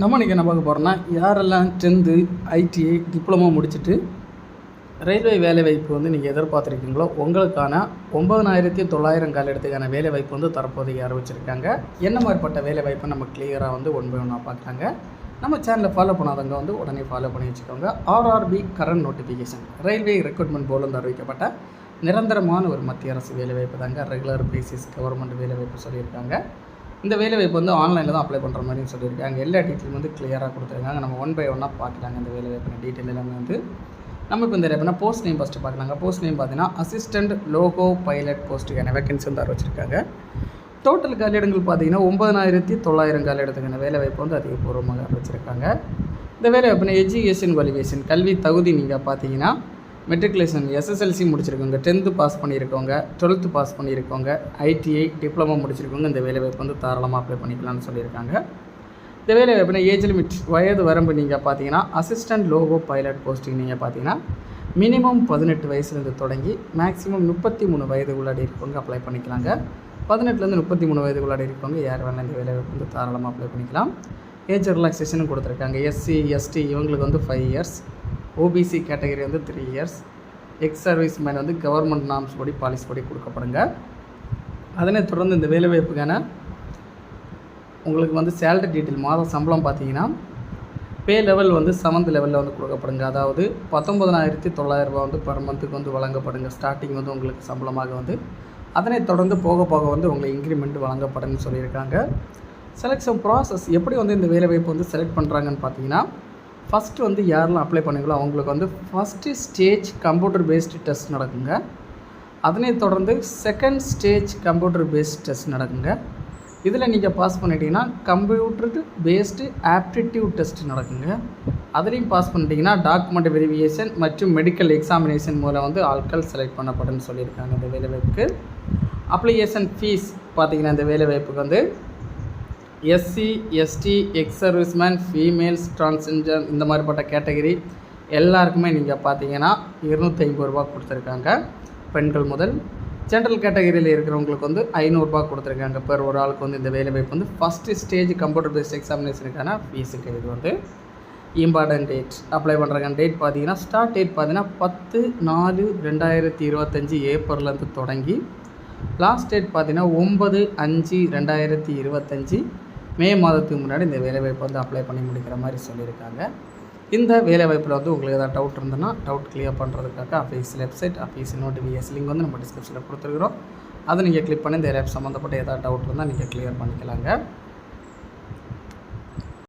நம்ம இன்றைக்கி என்ன பார்க்க போகிறோம்னா யாரெல்லாம் டென்த்து ஐடிஐ டிப்ளமோ முடிச்சுட்டு ரயில்வே வேலைவாய்ப்பு வந்து நீங்கள் எதிர்பார்த்துருக்கீங்களோ உங்களுக்கான ஒம்பதனாயிரத்தி தொள்ளாயிரம் காலத்துக்கான வேலைவாய்ப்பு வந்து தற்போதைக்கு அறிவிச்சிருக்காங்க. என்ன மாதிரிப்பட்ட வேலைவாய்ப்பு நம்ம கிளியராக வந்து ஒன் பை ஒன்றா பார்க்குறாங்க நம்ம சேனலை ஃபாலோ பண்ணாதவங்க வந்து உடனே ஃபாலோ பண்ணி வச்சுக்கோங்க. RRB current notification railway recruitment போர்டில் அறிவிக்கப்பட்ட நிரந்தரமான ஒரு மத்திய அரசு வேலைவாய்ப்பு தாங்க ரெகுலர் பேசிஸ் கவர்மெண்ட் வேலைவாய்ப்பு சொல்லியிருக்காங்க. இந்த வேலைவாய்ப்பு வந்து ஆன்லைனில் தான் அப்ளை பண்ணுற மாதிரின்னு சொல்லியிருக்காங்க எல்லா டீட்டெயிலும் வந்து கிளியராக கொடுத்துருக்காங்க. நம்ம ஒன் பை ஒன்னாக பார்க்கலாங்க இந்த வேலைவாய்ப்பு டீட்டெயில் எல்லாமே வந்து. நம்ம இப்போ இந்த எப்படின்னா போஸ்ட் நேம் ஃபஸ்ட்டு பார்க்கலாங்க. போஸ்ட் நேம் பார்த்தீங்கன்னா அசிஸ்டன்ட் லோகோ பைலட் போஸ்ட்டுக்கான வேகன்சி வந்து அறிவிச்சிருக்காங்க. டோட்டல் காலியிடங்கள் பார்த்தீங்கன்னா ஒம்பதனாயிரத்தி தொள்ளாயிரம் காலியிடத்துக்கான வேலைவாய்ப்பு வந்து அதிகபூர்வமாக அறிவிச்சிருக்காங்க. இந்த வேலைவாய்ப்புனா எஜுகேஷன் குவாலிஃபிகேஷன் கல்வி தகுதி நீங்கள் பார்த்தீங்கன்னா மெட்ரிகுலேஷன் எஸ்எஸ்எல்சி முடிச்சிருக்கவங்க டென்த்து பாஸ் பண்ணியிருக்கவங்க டுவெல்த்து பாஸ் பண்ணியிருக்கவங்க ஐடிஐ டிப்ளமோ முடிச்சிருக்கவங்க இந்த வேலைவாய்ப்பு வந்து தாராளமாக அப்ளை பண்ணிக்கலாம்னு சொல்லியிருக்காங்க. இந்த வேலைவாய்ப்புனா ஏஜ் லிமிட் வயது வரம்பு நீங்கள் பார்த்தீங்கன்னா அசிஸ்டன்ட் லோகோ பைலட் போஸ்டிங் நீங்கள் பார்த்தீங்கன்னா மினிமம் பதினெட்டு வயசுலேருந்து தொடங்கி மேக்ஸிமம் முப்பத்தி மூணு வயது உள்ளாடி இருக்கவங்க அப்ளை பண்ணிக்கலாங்க. பதினெட்டுலேருந்து முப்பத்தி மூணு வயது உள்ளாடி இருக்கவங்க யார் வேணாலும் இந்த வேலைவாய்ப்பு வந்து தாராளமாக அப்ளை பண்ணிக்கலாம். ஏஜ் ரிலாக்ஸேஷனும் கொடுத்துருக்காங்க. எஸ்சி எஸ்டி இவங்களுக்கு வந்து ஃபைவ் இயர்ஸ் ஓபிசி கேட்டகரி வந்து three years ex service man வந்து கவர்மெண்ட் நாம்ஸ் படி பாலிசி படி கொடுக்கப்படுங்க. அதனைத் தொடர்ந்து இந்த வேலைவாய்ப்புக்கான உங்களுக்கு வந்து சேலரி டீட்டெயில் மாத சம்பளம் பார்த்தீங்கன்னா பே லெவல் வந்து செவன்த் லெவலில் வந்து கொடுக்கப்படுங்க. அதாவது பத்தொம்பதனாயிரத்தி தொள்ளாயிரரூபா வந்து பர் மந்த்துக்கு வந்து வழங்கப்படுங்க. ஸ்டார்டிங் வந்து உங்களுக்கு சம்பளமாக வந்து. அதனைத் தொடர்ந்து போக போக வந்து உங்களுக்கு இன்க்ரிமெண்ட் வழங்கப்படும்னு சொல்லியிருக்காங்க. செலெக்ஷன் ப்ராசஸ் எப்படி வந்து இந்த வேலைவாய்ப்பு வந்து செலக்ட் பண்ணுறாங்கன்னு பார்த்தீங்கன்னா ஃபஸ்ட்டு வந்து யாரெல்லாம் அப்ளை பண்ணீங்களோ அவங்களுக்கு வந்து first stage computer based test நடக்குங்க. அதனை தொடர்ந்து second stage computer based test நடக்குங்க. இதில் நீங்கள் பாஸ் பண்ணிட்டீங்கன்னா கம்ப்யூட்டர் பேஸ்டு ஆப்டிடியூட் டெஸ்ட் நடக்குங்க. அதுலேயும் பாஸ் பண்ணிட்டீங்கன்னா டாக்குமெண்ட் வெரிஃபிகேஷன் மற்றும் மெடிக்கல் எக்ஸாமினேஷன் மூலம் வந்து ஆட்கள் செலக்ட் பண்ணப்படும் சொல்லியிருக்காங்க இந்த வேலைவாய்ப்புக்கு. அப்ளிகேஷன் ஃபீஸ் பார்த்தீங்கன்னா இந்த வேலைவாய்ப்புக்கு வந்து SC ST ex serviceman females transgender இந்த மாதிரிப்பட்ட கேட்டகரி எல்லாருக்குமே நீங்கள் பார்த்தீங்கன்னா இருநூற்றி ஐம்பது ரூபா கொடுத்துருக்காங்க. பெண்கள் முதல் ஜென்ரல் கேட்டகரியில் இருக்கிறவங்களுக்கு வந்து ஐநூறுரூபா கொடுத்துருக்காங்க. பெர் ஒரு ஆளுக்கு வந்து இந்த வேலைவாய்ப்பு வந்து ஃபஸ்ட்டு ஸ்டேஜ் கம்ப்யூட்டர் பேஸ்ட் எக்ஸாமினேஷனுக்கான ஃபீஸுக்கு இது வந்து இம்பார்ட்டன்ட் டேட் அப்ளை பண்ணுறாங்க டேட் பார்த்தீங்கன்னா ஸ்டார்ட் டேட் பார்த்தீங்கன்னா பத்து நாலு ரெண்டாயிரத்தி இருபத்தஞ்சி ஏப்ரல்லேருந்து தொடங்கி லாஸ்ட் டேட் பார்த்தீங்கன்னா ஒம்பது அஞ்சு ரெண்டாயிரத்தி இருபத்தஞ்சி மே மாதத்துக்கு முன்னாடி இந்த வேலைவாய்ப்பு வந்து அப்ளை பண்ணி முடிக்கிற மாதிரி சொல்லியிருக்காங்க. இந்த வேலைவாய்ப்பில் வந்து உங்களுக்கு ஏதாவது டவுட் இருந்ததுன்னா டவுட் கிளியர் பண்ணுறதுக்காக office website office notification link வந்து நம்ம டிஸ்கிரிப்ஷனில் கொடுத்துருக்குறோம். அதை நீங்கள் கிளிக் பண்ணி இந்த ஆப் சம்மந்தப்பட்ட ஏதாவது டவுட் இருந்தால் நீங்கள் கிளியர் பண்ணிக்கலாங்க.